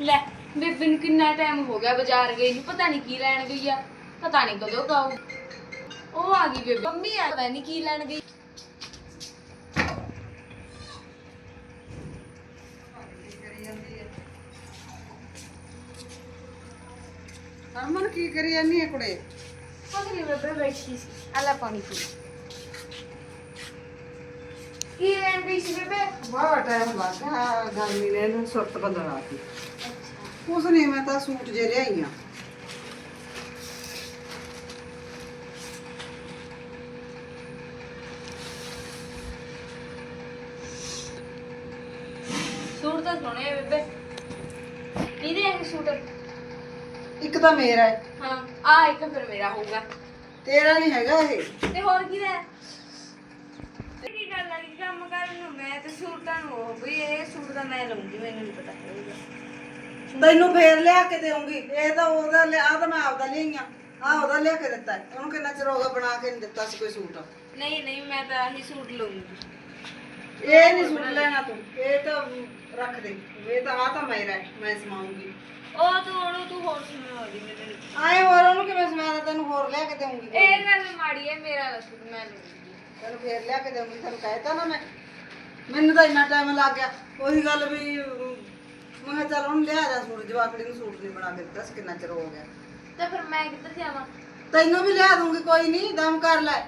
ਲੈ ਬੇਬੇ ਨੂੰ ਕਿੰਨਾ ਟਾਈਮ ਹੋ ਗਿਆ ਬਾਜ਼ਾਰ ਗਈ ਨੂੰ ਪਤਾ ਨਹੀਂ ਕੀ ਲੈਣ ਗਈ ਆ ਪਤਾ ਨਹੀਂ ਕਦੋਂ ਕਾਉ ਉਹ। ਆ ਗਈ ਬੇਬੇ। ਮੰਮੀ ਆ ਪਤਾ ਨਹੀਂ ਕੀ ਲੈਣ ਗਈ। ਹਰਮਨ ਕੀ ਕਰੀ ਜਾਨੀ ਹੈ ਕੁੜੇ? ਪਤਾ ਨਹੀਂ ਬੇਬੇ ਬੈਠੀ ਸੀ। ਆਲਾ ਪਾਣੀ ਪੀ। ਕੀ ਲੈਣ ਗਈ ਸੀ ਬੇਬੇ? ਬੜਾ ਟਾਈਮ ਲੱਗ ਗਰਮੀ ਨੇ ਇਹਨੂੰ ਸੁਰਤ ਬਦਲਾਤੀ ਉਸ ਨੇ ਮੈਂ ਤਾਂ ਸੂਟ ਜੇ ਲਿਆਈ ਆ। ਸੂਟ ਤਾਂ ਸੋਹਣੇ ਆ ਬੇਬੇ। ਕਿਹਦੇ ਇਹ ਸੂਟ? ਇੱਕ ਤਾਂ ਮੇਰਾ ਹੈ। ਹਾਂ ਆ ਇੱਕ ਫਿਰ ਮੇਰਾ ਹੋਊਗਾ। ਤੇਰਾ ਨਹੀਂ ਹੈਗਾ ਇਹ। ਤੇ ਹੋਰ ਕੀ ਹੈ? ਤੇ ਕੀ ਗੱਲ ਆ? ਕਿ ਕੰਮ ਕਰਨ ਨੂੰ? ਮੈਂ ਤੇ ਸੂਟਾਂ ਨੂੰ ਉਹ ਵੀ ਇਹ ਸੂਟ ਦਾ ਮੈਂ ਲਊਂਗੀ ਮੈਨੂੰ ਨਹੀਂ ਪਤਾ ਹੋਊਗਾ। ਤੈਨੂੰ ਫੇਰ ਲਿਆ ਕੇ ਦੇਉਂਗੀ ਇਹ ਤਾਂ ਉਹਦਾ ਲਿਆ ਤਾਂ ਮੈਂ ਆਪਦਾ ਲਿਆਈਆਂ। ਆ ਉਹਦਾ ਲਿਆ ਕੇ ਦਿੱਤਾ ਹੈ। ਉਹਨੂੰ ਕਿੰਨਾ ਚਿਰ ਹੋ ਗਿਆ ਬਣਾ ਕੇ ਨਹੀਂ ਦਿੱਤਾ ਸੀ ਕੋਈ ਸੂਟ? ਨਹੀਂ ਨਹੀਂ ਮੈਂ ਤਾਂ ਆਹੀ ਸੂਟ ਲਊਂਗੀ। ਇਹ ਨਹੀਂ ਸੂਟ ਲੈਣਾ ਤੂੰ। ਇਹ ਤਾਂ ਰੱਖ ਦੇ। ਇਹ ਤਾਂ ਆ ਤਾਂ ਮੇਰਾ ਹੈ। ਮੈਂ ਸਮਾਉਂਗੀ ਉਹ ਤੂੰ ਉਹਨੂੰ ਤੂੰ ਹੋਰ ਸੁਣਾ ਦੀ ਮੈਨੂੰ। ਆਏ ਹੋਰ ਉਹਨੂੰ ਕਿਵੇਂ ਸਮਾਣਾ ਤੈਨੂੰ ਹੋਰ ਲਿਆ ਕੇ ਦੇਉਂਗੀ ਇਹ ਗੱਲ ਮਾੜੀ ਹੈ ਮੇਰਾ ਦਾ ਸੂਟ ਮੈਂ ਲਊਂਗੀ। ਤੈਨੂੰ ਫੇਰ ਲਿਆ ਕੇ ਦੇਉਂਗੀ ਤੈਨੂੰ ਕਹਿਤਾ ਨਾ ਮੈਂ। ਮੈਨੂੰ ਤਾਂ ਇੰਨਾ ਟਾਈਮ ਲੱਗ ਗਿਆ। ਉਹੀ ਗੱਲ ਵੀ ਮੈਂ ਕਿਹਾ ਚੱਲ ਹੁਣ ਲਿਆ ਜਾ ਸੂਟ ਜਵਾਕੜੀ ਨੂੰ ਸੂਟ ਨਹੀਂ ਬਣਾ ਕੇ ਦਿੱਤਾ ਸੀ ਕਿੰਨਾ ਚਿਰ ਹੋ ਗਿਆ। ਤੇ ਫਿਰ ਮੈਂ ਕਿੱਧਰ ਜਾਵਾਂ? ਤੈਨੂੰ ਵੀ ਲਿਆ ਦੂੰਗੀ ਕੋਈ ਨਹੀਂ ਦਮ ਕਰ ਲੈ।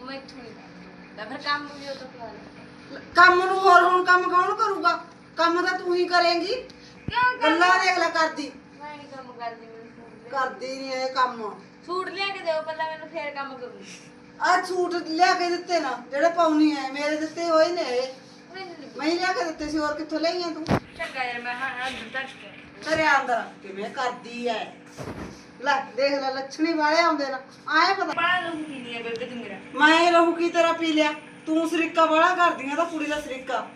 ਮੈਂ ਇੱਥੋਂ ਨਹੀਂ ਕਰਦਾ ਫਿਰ ਕੰਮ ਵੀ ਉਹ ਤੋਂ ਕਰਾ ਲੈ। ਕੰਮ ਨੂੰ ਹੋਰ ਹੁਣ ਕੰਮ ਕੌਣ ਕਰੂਗਾ? ਕੰਮ ਤਾਂ ਤੂੰ ਹੀ ਕਰੇਂਗੀ। ਕਿਉਂ ਕਰ ਗੱਲਾਂ ਦੇਖ ਲੈ ਕਰਦੀ। ਮੈਂ ਨਹੀਂ ਕੰਮ ਕਰਦੀ ਮੈਨੂੰ ਸੂਟ ਦੇ ਕਰਦੀ ਨਹੀਂ ਇਹ ਕੰਮ। ਸੂਟ ਲਿਆ ਕੇ ਦਿਓ ਪਹਿਲਾਂ ਮੈਨੂੰ ਫੇਰ ਕੰਮ ਕਰੂੰਗੀ। ਆ ਸੂਟ ਲਿਆ ਕੇ ਦਿੱਤੇ ਨਾ ਜਿਹੜੇ ਪਾਉਣੀ ਐ ਮੇਰੇ ਦਿੱਤੇ ਹੋਏ ਨੇ ਇਹ। ਮੈਨੂੰ ਨੀ ਮੈਂ ਹੀ ਲਿਆ ਕੇ ਦਿੱਤੇ ਸੀ ਹੋਰ ਕਿੱਥੋਂ ਲਈਆਂ ਤੂੰ? ਚੰਗਾ ਯਾਰ ਮੈਂ ਹਾਂ ਅੰਦਰ ਤੱਕ ਕੇ ਤੇਰੇ ਅੰਦਰ। ਕਿਵੇਂ ਕਰਦੀ ਐ? ਲੈ ਦੇਖ ਲੈ ਲੱਛਣੀ ਵਾਲੇ ਆਉਂਦੇ ਨਾ। ਆਏ ਪਤਾ ਬੜਾ ਲੂੰਗੀ ਨਹੀਂ ਹੈ ਬੇਬੇ ਤੂੰ ਮੇਰਾ ਮੈਂ ਰਹੂ ਕੀ ਤੇਰਾ ਪੀ ਲਿਆ? ਤੂੰ ਸਰੀਕਾ ਬੜਾ ਕਰਦੀਆਂ ਤਾਂ ਕੁੜੀ ਦਾ ਸਰੀਕਾ।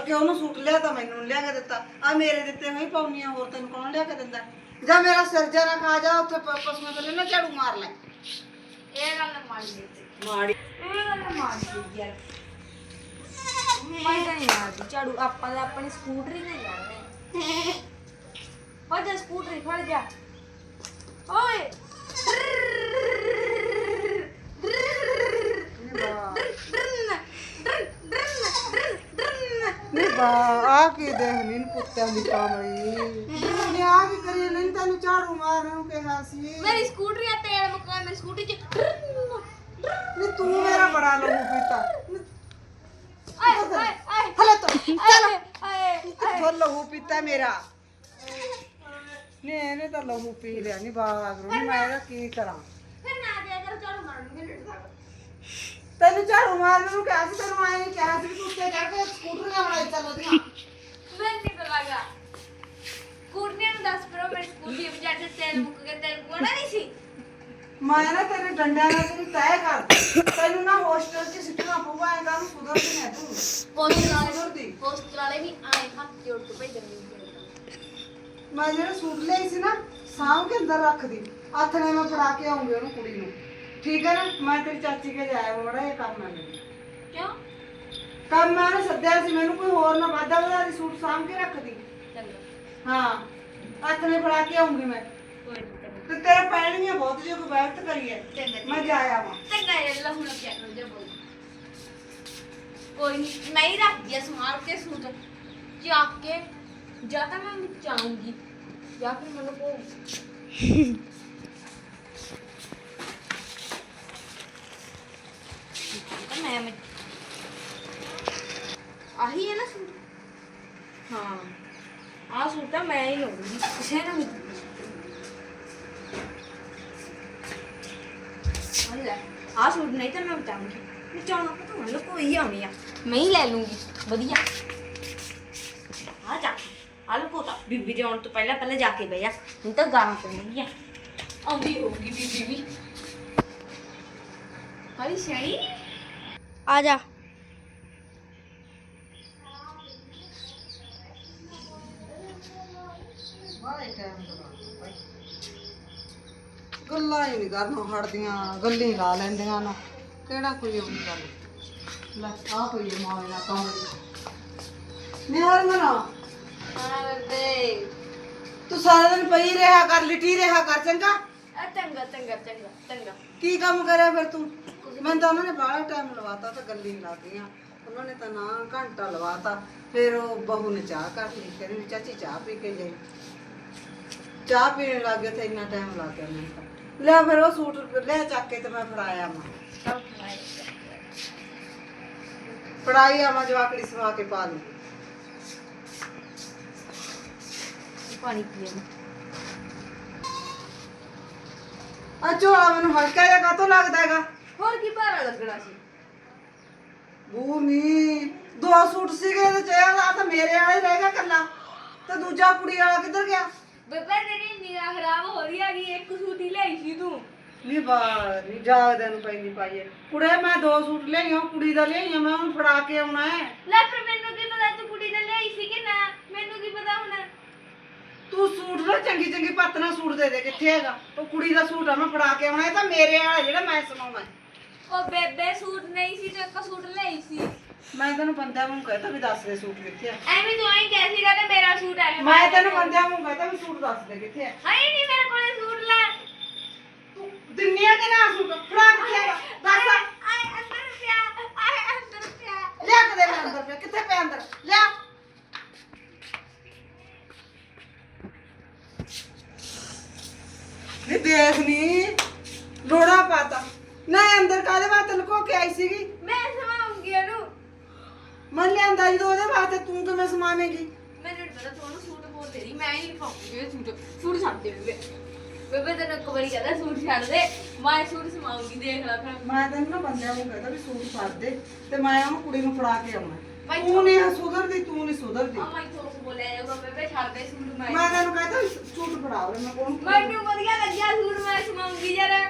ਅਕੇ ਉਹਨੂੰ ਸੂਟ ਲਿਆ ਤਾਂ ਮੈਨੂੰ ਨੀ ਲਿਆ ਕੇ ਦਿੱਤਾ। ਆ ਮੇਰੇ ਦਿੱਤੇ ਹੋਈ ਪਾਉਣੀਆਂ ਹੋਰ ਤੈਨੂੰ ਕੌਣ ਲਿਆ ਕੇ ਦਿੰਦਾ? ਜਾਂ ਮੇਰਾ ਸਿਰ ਜਾ ਨਾ ਖਾ ਜਾ ਉੱਥੇ ਪਰਪਸ ਮੈਂ ਤੈਨੂੰ ਨਾ ਝਾੜੂ ਮਾਰ ਲੈ। ਇਹ ਗੱਲ ਮਾੜੀ ਹੈ ਮਾੜੀ। ਇਹ ਗੱਲ ਮਾੜੀ ਹੈ ਯਾਰ। ਮੈਂ ਤਾਂ ਨਹੀਂ ਮਾਰਦੀ ਝਾੜੂ ਆਪਾਂ ਤਾਂ ਆਪਣੀ ਸਕੂਟਰੀ ਤੇ ਜਾਣਾ ਹੋ ਜਾ ਸਕੂਟਰੀ ਫੜ ਜਾ। ਓਏ। ਨਹੀਂ ਬਾ ਆ ਕੀ ਦੇਖ ਨੀ ਕੁੱਤਿਆਂ ਦੀ ਕਾਮੜੀ ਨੇ ਆ ਕੀ ਕਰੀ ਨਹੀਂ ਤੈਨੂੰ ਝਾੜੂ ਮਾਰਨ ਨੂੰ ਕਿਹਾ ਸੀ। ਮੇਰੀ ਸਕੂਟਰੀ ਆ ਤੇਲ ਮੁੱਕਾ ਮੇਰੀ ਸਕੂਟਰੀ ਚ। ਨਹੀਂ ਤੂੰ ਮੇਰਾ ਬੜਾ ਲਹੂ ਪੀਤਾ। ਕਿੱਥੋਂ ਲਹੂ ਪੀਤਾ ਮੇਰਾ। ਨੇ ਇਹਨੇ ਤਾਂ ਲਹੂ ਪੀ ਲਿਆ ਨਹੀਂ ਬਾਗ ਨੂੰ ਮੈਂ ਇਹਦਾ ਕੀ ਕਰਾਂ? ਫਿਰ ਨਾ ਦਿਆ ਕਰ ਝਾੜੂ ਮਾਰਨ ਨੂੰ ਮੇਰੇ ਨਾਲ ਤੈਨੂੰ ਝਾੜੂ ਮਾਰਨ ਨੂੰ ਕਿਹਾ ਸੀ ਤੈਨੂੰ ਆਏ ਨਹੀਂ ਕਿਹਾ ਸੀ ਤੂੰ ਉੱਤੇ ਚੜ ਕੇ ਸਕੂਟਰੀਆਂ ਬਣਾਈ ਚੱਲ ਉਹਦੀਆਂ ਮੈਂ ਨਹੀਂ ਪਲਾਗਾ ਕੁੜਨੀਆਂ ਨੂੰ ਦੱਸ ਕਰੋ ਮੇਰੀ ਸਕੂਟਰੀ ਵਿੱਚ ਅੱਜ ਤੇਲ ਮੁੱਕ ਗਿਆ ਤੇਲ ਪਵਾਉਣਾ ਨਹੀਂ ਸੀ ਮੈਂ ਨਾ ਤੇਰੇ ਡੰਡਿਆਂ ਨਾਲ ਤੈਨੂੰ ਤੈਅ ਕਰ। ਤੈਨੂੰ ਨਾ ਹੋਸਟਲ 'ਚ ਸਿੱਟਣਾ ਪਊਗਾ ਐਂ ਕਾਹਨੂੰ ਸੁਧਰਦੀ ਹੈ ਤੂੰ। ਹੋਸਟਲ ਵਾਲੇ ਸੁਧਰਦੀ ਹੋਸਟਲ ਵਾਲੇ ਵੀ ਆਏ ਹੱਥ ਜੋੜ ਕੇ ਭੇਜਣਗੇ ਮੈਂ ਜਿਹੜਾ ਸੂਟ ਲਈ ਸੀ ਨਾ ਸਾਂਭ ਕੇ ਅੰਦਰ ਰੱਖਦੀ ਹੱਥ ਨੇ ਮੈਂ ਫੜਾ ਕੇ ਆਉਂਗੀ ਉਹਨੂੰ ਕੁੜੀ ਨੂੰ। ਠੀਕ ਹੈ ਨਾ? ਮੈਂ ਤੇਰੀ ਚਾਚੀ ਕੇ ਜਾਇਆ ਬੜਾ ਇਹ ਕੰਮ ਹੈ ਮੈਨੂੰ ਕਿਉਂ? ਕੰਮ ਮੈਂ ਸੱਦਿਆ ਸੀ ਮੈਨੂੰ ਕੋਈ ਹੋਰ ਨਾ ਵਾਧਾ ਵਧਾ ਦੀ ਸੂਟ ਸਾਂਭ ਕੇ ਰੱਖਦੀ ਚੰਗਾ। ਹਾਂ ਹੱਥ ਨੇ ਫੜਾ ਕੇ ਆਉਂਗੀ ਮੈਂ। ਕੋਈ ਨਹੀਂ ਤੇ ਤੇਰੇ ਪੈਣੀਆਂ ਬਹੁਤ ਜੋ ਕੋਈ ਵਕਤ ਕਰੀਏ ਚੰਗਾ ਮੈਂ ਜਾ ਆਵਾਂ। ਚੰਗਾ ਇਹ ਲਹੂ ਨਾ ਕਿਆ ਕਰੋ ਜਾ ਬੋਲ। ਕੋਈ ਨਹੀਂ ਮੈਂ ਹੀ ਰੱਖ ਦਿਆ ਸਮਾਰ ਕੇ ਸੂਟ। ਜਾ ਕੇ ਜਾਂ ਤਾਂ ਮੈਂ ਚਾਹੂੰਗੀ ਜਾਂ ਫਿਰ ਮੈਨੂੰ ਕੋ ਤਾਂ ਮੈਂ ਮੈਂ ਆਹੀ ਹੈ ਨਾ ਸੂਟ? ਹਾਂ। ਆਹ ਸੂਟ ਤਾਂ ਮੈਂ ਹੀ ਲਵਾਂਗੀ ਕਿਸੇ ਨੂੰ ਨਹੀਂ ਲੈ ਆ ਸੂਟ ਨਹੀਂ ਤਾਂ ਮੈਂ ਬਤਾਉਂਗੀ ਬਚਾਉਣਾ ਪਤਾ ਮੈਨੂੰ ਕੋਈ ਆਉਣੀ ਆ। ਮੈਂ ਹੀ ਲੈ ਲੂੰਗੀ। ਵਧੀਆ। ਆ ਜਾ। ਆ ਲੋ ਤਾਂ। ਬੀਬੀ ਦੇ ਆਉਣ ਤੋਂ ਪਹਿਲਾਂ ਪਹਿਲਾਂ ਜਾ ਕੇ ਬਹਿ ਜਾ। ਹੁਣ ਤਾਂ ਗਾਲਾਂ ਪੈਣਗੀਆਂ ਆਉਂਦੀ ਹੋਊਗੀ ਬੀਬੀ ਵੀ। ਹਰੀ ਸਿਆਣੀ ਆ ਜਾ। ਬਾਏ ਟਾਈਮ ਗੱਲਾਂ ਹੀ ਨਹੀਂ ਕਰਨੋਂ ਹਟਦੀਆਂ ਗੱਲਾਂ ਲਾ ਲੈਂਦੀਆਂ ਨਾ। ਕਿਹੜਾ ਕੋਈ ਉਹ ਗੱਲ? ਲੈ ਆ ਕੋਈ ਮਾਂ ਨਾ ਕਾਮੜੀ ਨਿਹਾਰ ਮਨਾ। ਹਾਂ ਤੂੰ ਸਾਰਾ ਦਿਨ ਪਈ ਰਿਹਾ ਕਰ ਲਿਟੀ ਰਿਹਾ ਕਰ ਚੰਗਾ? ਚੰਗਾ ਚੰਗਾ ਚੰਗਾ ਚੰਗਾ। ਕੀ ਕੰਮ ਕਰਿਆ ਫਿਰ ਤੂੰ? ਮੈਂ ਤਾਂ ਉਹਨਾਂ ਨੇ ਬਾਹਲਾ ਟਾਈਮ ਲਵਾਤਾ ਤਾਂ ਗੱਲੀ ਲਾ ਗਈਆਂ। ਉਹਨਾਂ ਨੇ ਤਾਂ ਨਾ ਘੰਟਾ ਲਵਾਤਾ। ਫਿਰ ਉਹ ਬਹੂ ਨੇ ਚਾਹ ਕਰ ਲਈ ਕਹਿੰਦੀ ਚਾਚੀ ਚਾਹ ਪੀ ਕੇ ਜਾਈ ਚਾਹ ਪੀਣ ਲੱਗ ਗਏ ਤੇ ਇੰਨਾ ਟਾਈਮ ਲੱਗ ਗਿਆ ਮੈਨੂੰ ਤਾਂ। ਲੈ ਫਿਰ ਉਹ ਸੂਟ ਲੈ ਚੱਕ ਕੇ ਤੇ ਮੈਂ ਫੜਾਇਆ ਮਾਂ ਫੜਾਈ ਆ ਮੈਂ ਜਵਾਕੜੀ ਸਵਾ ਕੇ ਪਾ ਲਈ ਪਾਣੀ ਪੀਏ ਆ ਝੋਲਾ ਮੈਨੂੰ ਹਲਕਾ ਜਿਹਾ ਕਾਤੋਂ ਲੱਗਦਾ ਹੈਗਾ? ਹੋਰ ਕੀ ਭਾਰਾ ਲੱਗਣਾ ਸੀ? ਭੂਮੀ ਦੋ ਸੂਟ ਸੀਗੇ ਤੇ ਚਾਹ ਆ ਤਾਂ ਮੇਰੇ ਵਾਲੇ ਰਹਿ ਗਿਆ ਕੱਲਾ ਤੇ ਦੂਜਾ ਕੁੜੀ ਵਾਲਾ ਕਿੱਧਰ ਗਿਆ? ਬੇਬੇ ਤੇਰੀ ਨਿਗਾਹ ਇੱਕ ਸੂਟ ਹੀ ਲਈ ਸੀ ਤੂੰ। ਨਹੀਂ ਬਾਹਰ ਨਹੀਂ ਜਾਗਦੇ ਨੂੰ ਪੈਂਦੀ ਪਾਈਏ ਕੁੜੇ ਮੈਂ ਦੋ ਸੂਟ ਲਿਆਈਆਂ ਕੁੜੀ ਦਾ ਲਿਆਈਆਂ ਮੈਂ ਉਹਨੂੰ ਫੜਾ ਕੇ ਆਉਣਾ ਹੈ। ਲੈ ਫਿਰ ਮੈਨੂੰ ਕੀ ਪਤਾ ਤੂੰ ਕੁੜੀ ਦਾ ਲਈ ਸੀ ਕਿ ਨਾ ਮੈਨੂੰ ਕੀ ਪਤਾ ਹੁਣ। ਤੂੰ ਸੂਟ ਨਾ ਚੰਗੀ ਚੰਗੀ ਪੱਤ ਨਾਲ ਸੂਟ ਦੇ ਦੇ ਕਿੱਥੇ ਹੈਗਾ? ਉਹ ਕੁੜੀ ਦਾ ਸੂਟ ਆ ਮੈਂ ਫੜਾ ਕੇ ਆਉਣਾ ਇਹ ਤਾਂ ਮੇਰੇ ਵਾਲਾ ਜਿਹੜਾ ਮੈਂ ਸਮਾਉਣਾ। ਉਹ ਬੇਬੇ ਸੂਟ ਨਹੀਂ ਸੀ ਤੇ ਇੱਕ ਸੂਟ ਲਈ ਸੀ। ਮੈਂ ਤੈਨੂੰ ਬੰਦਿਆਂ ਨੂੰ ਕਹਤਾ ਵੀ ਦੱਸ ਦੇ ਸੂਟ ਕਿੱਥੇ ਆ। ਐਵੇਂ ਤੂੰ ਐਂ ਕਹਿ ਸੀਗਾ ਕਿ ਮੇਰਾ ਸੂਟ ਹੈ ਮੈਂ ਤੈਨੂੰ ਬੰਦਿਆਂ ਨੂੰ ਕਹਤਾ ਵੀ ਸੂਟ ਦੱਸ ਦੇ ਕਿੱਥੇ ਆ। ਹਾਏ ਨਹੀਂ ਮੇਰੇ ਕੋਲੇ ਸੂਟ ਲੈ। ਤੂੰ ਦਿੰਨੀਆ ਕਿ ਨਾ ਸੂਟ? ਫੜਾ ਕਿੱਥੇ ਹੈਗਾ ਦੱਸ। ਆਏ ਅੰਦਰ ਪਿਆ ਆਏ ਅੰਦਰ ਪਿਆ। ਲਿਆ ਕੇ ਦੇ ਮੈਂ ਅੰਦਰ ਪਿਆ। ਕਿੱਥੇ ਪਿਆ ਅੰਦਰ? ਲਿਆ। ਇਹ ਦੇਖ ਨੀ ਰੋੜਾ ਪਾਤਾ ਨਾ ਇਹ ਅੰਦਰ ਕਾਦੇ ਵਾਸਤੇ ਲੁਕੋ ਕੇ ਆਈ ਸੀਗੀ ਮੈਂ ਸਮਾਉਂਗੀ ਇਹਨੂੰ ਮੈਂ ਲਿਆਂਦਾ ਤੂੰ ਕਿਵੇਂ ਮੈਨੂੰ ਪਤਾ ਤੂੰ ਸੂਟ ਤੇਰੀ ਮੈਂ ਹੀ ਨਹੀਂ ਪਾਉਂਗੀ ਇਹ ਸੂਟ। ਸੂਟ ਛੱਡ ਦੇ ਬੇਬੇ। ਬੇਬੇ ਤੈਨੂੰ ਇੱਕ ਵਾਰੀ ਕਹਿੰਦਾ ਸੂਟ ਛੱਡ ਦੇ। ਮੈਂ ਸੂਟ ਸਮਾਉਂਗੀ ਦੇਖ ਲੈ ਫਿਰ। ਮੈਂ ਤੈਨੂੰ ਨਾ ਬੰਦਿਆਂ ਨੂੰ ਕਹਿੰਦਾ ਵੀ ਸੂਟ ਫੜ ਦੇ ਤੇ ਮੈਂ ਉਹਨੂੰ ਕੁੜੀ ਨੂੰ ਫੜਾ ਕੇ ਆਉਣਾ। ਤੂੰ ਨਹੀਂ ਸੁਧਰਦੀ ਤੂੰ ਨਹੀਂ ਸੁਧਰਦੀ। ਆ ਮੈਂ ਤੋਂ ਬੋਲਿਆ ਜਾਊਗਾ ਬੇਬੇ ਛੱਡ ਦੇ ਸੂਟ ਮੈਂ। ਮੈਂ ਤੈਨੂੰ ਕਹਿੰਦਾ ਸੂਟ ਫੜਾ ਉਹ ਮੈਂ ਕੋਣ ਮੈਨੂੰ ਵਧੀਆ ਲੱਗਿਆ ਸੂਟ ਮੈਂ ਸਮਾਉਂਗੀ ਜਰਾ।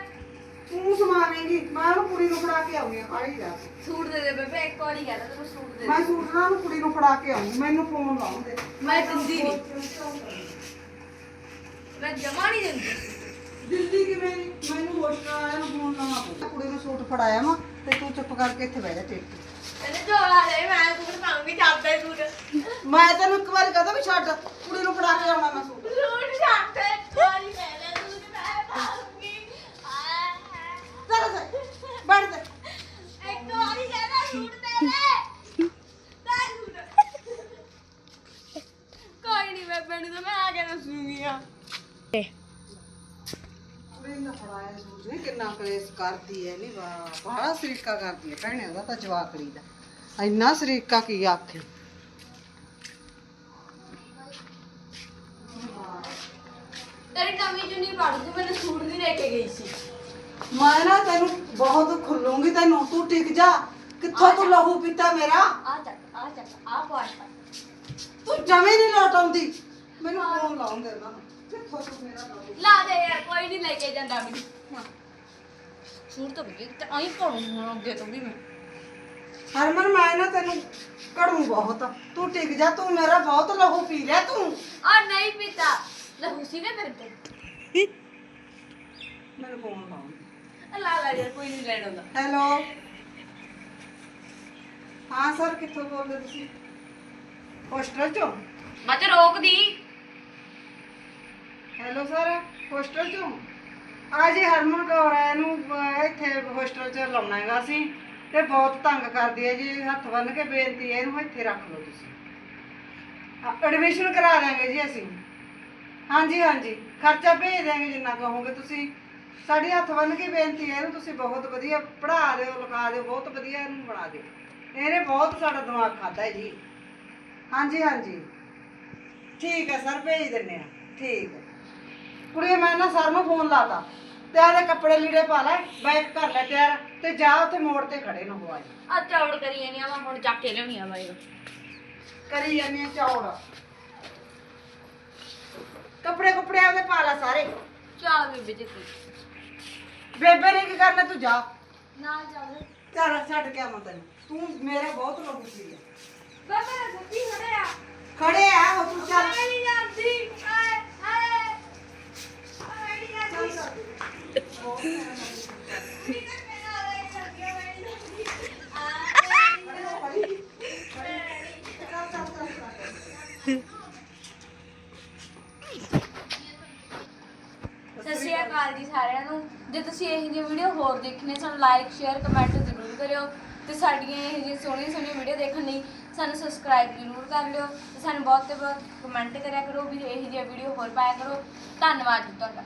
ਤੂੰ ਸਮਾਵੇਂਗੀ ਮੈਂ ਉਹਨੂੰ ਕੁੜੀ ਨੂੰ ਫੜਾ ਕੇ ਆਉਂਗੀ ਕਾਹੀ ਜਾ ਸੂਟ ਦੇ ਦੇ ਬੇਬੇ ਇੱਕ ਵਾਰੀ ਕਹਿੰਦਾ ਤੈਨੂੰ ਸੂਟ ਦੇ ਮੈਂ ਦੇ ਸੂਟ ਉਹਨੂੰ ਕੁੜੀ ਨੂੰ ਫੜਾ ਕੇ ਆਉਂਗੀ ਮੈਨੂੰ ਫੋਨ ਲਾਉਣ ਦੇ ਮੈਂ ਦਿੰਦੀ ਨਹੀਂ। ਮੈਂ ਜਮਾ ਨਹੀਂ ਦਿੰਦੀ। ਦਿੱਲੀ ਕਿਵੇਂ? ਨੀ? ਮੈਨੂੰ ਹੋਸਟਲ ਵਾਲਿਆਂ ਨੂੰ ਫੋਨ ਲਾਉਣਾ ਪਊ ਕੁੜੀ ਨੂੰ ਸੂਟ ਫੜਾਇਆ ਵਾ ਤੇ ਤੂੰ ਚੁੱਪ ਕਰਕੇ ਇੱਥੇ ਬਹਿ ਜਾ ਟੇਕ ਇਹਨੇ ਝੋਲਾ ਦੇ ਮੈਂ ਸੂਟ ਪਾਉਂਗੀ ਦੇ ਸੂਟ। ਮੈਂ ਤੈਨੂੰ ਇੱਕ ਵਾਰੀ ਕਹਦਾ ਵੀ ਛੱਡ ਕੁੜੀ ਨੂੰ ਫੜਾ ਕੇ ਆਉਣਾ ਮੈਂ ਸੂਟ ਛੱਡ ਦੇ ਕੋਈ ਪਹਿਲੇ ਸੂਟ ਮੈਂ ਪਾਉਂਗੀ ਚੱਲ ਚੱਲ ਬੈਠ ਜਾ ਇੱਕ ਵਾਰੀ ਕਹਿੰਦਾ ਸੂਟ ਦੇ ਦੇ ਦੇ ਸੂਟ ਪਿੰਡ ਤੋਂ ਮੈਂ ਆ ਕੇ ਦੱਸੂਗੀ ਆ। ਕੁੜੀ ਨੂੰ ਫੜਾਇਆ ਸੂਟ ਨਹੀਂ ਕਿੰਨਾ ਕਲੇਸ਼ ਕਰਦੀ ਐ ਨਹੀਂ ਵਾਹ ਬੜਾ ਸਰੀਕਾ ਕਰਦੀ ਐ ਭੈਣੇ ਉਹਦਾ ਤਾਂ ਜਵਾਕੜੀ ਦਾ। ਇੰਨਾ ਸਰੀਕਾ ਕੀ ਆਖੇ। ਤੇਰੀ ਨਵੀਂ ਜੁਨੀ ਪੜ ਤੂੰ ਮੈਨੂੰ ਸੂਟ ਨਹੀਂ ਲੈ ਕੇ ਗਈ ਸੀ। ਮੈਂ ਨਾ ਤੈਨੂੰ ਬਹੁਤ ਖੁੱਲੂੰਗੀ ਤੈਨੂੰ ਤੂੰ ਟਿਕ ਜਾ। ਕਿੱਥੋਂ ਤੂੰ ਲਹੂ ਪੀਤਾ ਮੇਰਾ? ਆ ਚੱਕ ਆ ਚੱਕ ਆ ਪਾੜ ਤੂੰ ਜਮੇ ਨਹੀਂ ਲੋਟ ਆਉਂਦੀ। ਮੈਨੂੰ ਫੋਨ ਲਾਉਣ ਦੇ ਨਾ। ਕਿੱਥੋਂ ਤੂੰ ਮੇਰਾ ਲਹੂ ਲਾ ਦੇ ਯਾਰ ਕੋਈ ਨਹੀਂ ਲੈ ਕੇ ਜਾਂਦਾ ਮੈਨੂੰ। ਸੂਟ ਤਾਂ ਵੀ ਤੇ ਆਈ ਪਾਉਂ ਅੱਗੇ ਤੋਂ ਵੀ ਮੈਂ। ਹਰਮਨ ਮੈਂ ਨਾ ਤੈਨੂੰ ਕੜੂ ਬਹੁਤ ਤੂੰ ਟਿਕ ਜਾ ਤੂੰ ਮੇਰਾ ਬਹੁਤ ਲਹੂ ਪੀ ਲਿਆ ਤੂੰ। ਆ ਨਹੀਂ ਪੀਤਾ। ਲਹੂ ਸੀ ਨਾ ਤੇਰੇ ਤੇ। ਮੈਨੂੰ ਫੋਨ ਲਾਉਣ ਆ ਲਾ ਲਾ ਯਾਰ ਕੋਈ ਨਹੀਂ ਲੈਣ ਆਉਂਦਾ। ਹੈਲੋ ਹਾਂ ਸਰ ਕਿੱਥੋਂ ਬੋਲਦੇ ਤੁਸੀਂ? ਹੋਸਟਲ ਚੋਂ? ਮੈਂ ਤੇ ਰੋਕਦੀ। ਹੈਲੋ ਸਰ ਹੋਸਟਲ ਚੋਂ? ਆ ਜੀ ਹਰਮਨ ਕੌਰ ਹੈ ਇਹਨੂੰ ਇੱਥੇ ਹੋਸਟਲ 'ਚ ਲਾਉਣਾ ਹੈਗਾ ਅਸੀਂ ਤੇ ਬਹੁਤ ਤੰਗ ਕਰਦੀ ਹੈ ਜੀ, ਹੱਥ ਬੰਨ ਕੇ ਬੇਨਤੀ ਹੈ, ਇਹਨੂੰ ਇੱਥੇ ਰੱਖ ਲਓ ਤੁਸੀਂ। ਐਡਮਿਸ਼ਨ ਕਰਾ ਦਾਂਗੇ ਜੀ ਅਸੀਂ। ਹਾਂਜੀ ਹਾਂਜੀ। ਖਰਚਾ ਭੇਜ ਦਾਂਗੇ ਜਿੰਨਾ ਕਹੋਗੇ ਤੁਸੀਂ। ਸਾਡੀ ਹੱਥ ਬੰਨ ਕੇ ਬੇਨਤੀ ਹੈ, ਇਹਨੂੰ ਤੁਸੀਂ ਬਹੁਤ ਵਧੀਆ ਪੜ੍ਹਾ ਦਿਓ, ਲਿਖਾ ਦਿਓ, ਬਹੁਤ ਵਧੀਆ ਇਹਨੂੰ ਬਣਾ ਦਿਓ। ਇਹਨੇ ਬਹੁਤ ਸਾਡਾ ਦਿਮਾਗ ਖਾਦਾ ਹੈ ਜੀ। ਹਾਂਜੀ ਹਾਂਜੀ। ਠੀਕ ਹੈ ਸਰ ਭੇਜ ਦਿੰਨੇ ਆ ਠੀਕ ਹੈ ਕੁੜੀ ਮੈਂ ਨਾ ਸਰ ਨੂੰ ਫੋਨ ਲਾਤਾ ਤੇ ਆਦੇ ਕੱਪੜੇ ਲੀੜੇ ਪਾ ਲੈ ਬਾਈਕ ਕਰ ਲੈ ਤਿਆਰ ਤੇ ਜਾ ਉੱਥੇ ਮੋੜ ਤੇ ਖੜੇ ਨਾ ਹੋ ਆਈ ਆ ਚੌੜ ਕਰੀ ਜਾਨੀ ਆ ਮੈਂ ਹੁਣ ਚੱਕ ਕੇ ਲਿਆਉਣੀ ਆ ਬਾਈ ਕਰੀ ਜਾਂਦੀ ਆ ਚੌੜ। ਕੱਪੜੇ ਕੁਪੜੇ ਆਦੇ ਪਾ ਲੈ ਸਾਰੇ। ਚੱਲ ਬੇਬੇ ਜੀ ਤੂੰ ਬੇਬੇ ਨੇ ਕੀ ਕਰਨਾ ਤੂੰ ਜਾ। ਨਾ ਚੱਲ ਚੱਲ ਛੱਡ ਕੇ ਆਵਾਂ ਤੈਨੂੰ। ਤੂੰ ਮੇਰਾ ਬਹੁਤ ਲੋਕ ਸੀ। ਬਾਬਾ ਸੱਚੀ ਖੜੇ ਆ ਖੜੇ ਆ ਉਹ ਤੂੰ ਚੱਲ। ਨਹੀਂ ਜਾਂਦੀ ਆਏ ਆਏ ਨਹੀਂ ਜਾਂਦੀ ਸਤਿ ਸ਼੍ਰੀ ਅਕਾਲ ਜੀ ਸਾਰਿਆਂ ਨੂੰ। ਜੇ ਤੁਸੀਂ ਇਹੋ ਜਿਹੀ ਵੀਡੀਓ ਹੋਰ ਦੇਖਣੀ ਹੈ ਸਾਨੂੰ ਲਾਈਕ ਸ਼ੇਅਰ ਕਮੈਂਟ ਜ਼ਰੂਰ ਕਰਿਓ ਤੇ ਸਾਡੀਆਂ ਇਹੋ ਜਿਹੀਆਂ ਸੋਹਣੀਆਂ ਸੋਹਣੀਆਂ ਵੀਡੀਓ ਦੇਖਣ ਲਈ ਸਾਨੂੰ ਸਬਸਕ੍ਰਾਈਬ ਜ਼ਰੂਰ ਕਰ ਲਿਓ ਤੇ ਸਾਨੂੰ ਬਹੁਤ ਤੇ ਬਹੁਤ ਕਮੈਂਟ ਕਰਿਆ ਕਰੋ ਵੀ ਇਹੋ ਜਿਹੀ ਵੀਡੀਓ ਹੋਰ ਪਾਇਆ ਕਰੋ। ਧੰਨਵਾਦ ਜੀ ਤੁਹਾਡਾ।